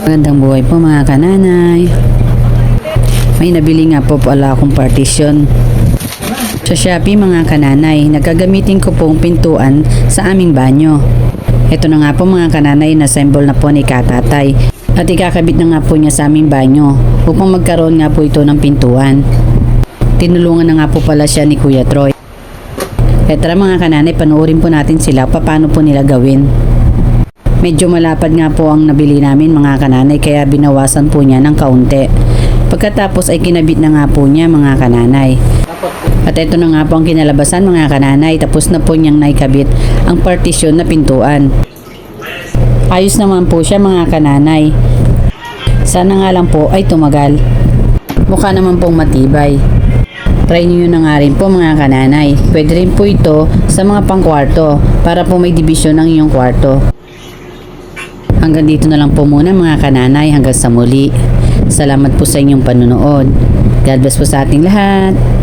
Magandang buhay po mga kananay. May nabili nga po pala akong partition. Sa Shopee mga kananay, nagkagamitin ko pong pintuan sa aming banyo. Ito na nga po mga kananay, na-assemble na po ni katatay. At ikakabit na nga po niya sa aming banyo upang magkaroon nga po ito ng pintuan. Tinulungan na nga po pala siya ni Kuya Troy. Tara mga kananay, panoorin po natin sila paano po nila gawin. Medyo malapad nga po ang nabili namin mga kananay kaya binawasan po niya ng kaunti. Pagkatapos ay kinabit na nga po niya mga kananay. At ito na nga po ang kinalabasan mga kananay tapos na po niyang naikabit ang partition na pintuan. Ayos naman po siya mga kananay. Sana nga lang po ay tumagal. Mukha naman pong matibay. Try nyo na nga rin po mga kananay. Pwede rin po ito sa mga pangkwarto para po may division ng iyong kwarto. Hanggang dito na lang po muna mga kananay hanggang sa muli. Salamat po sa inyong panunood. God bless po sa ating lahat.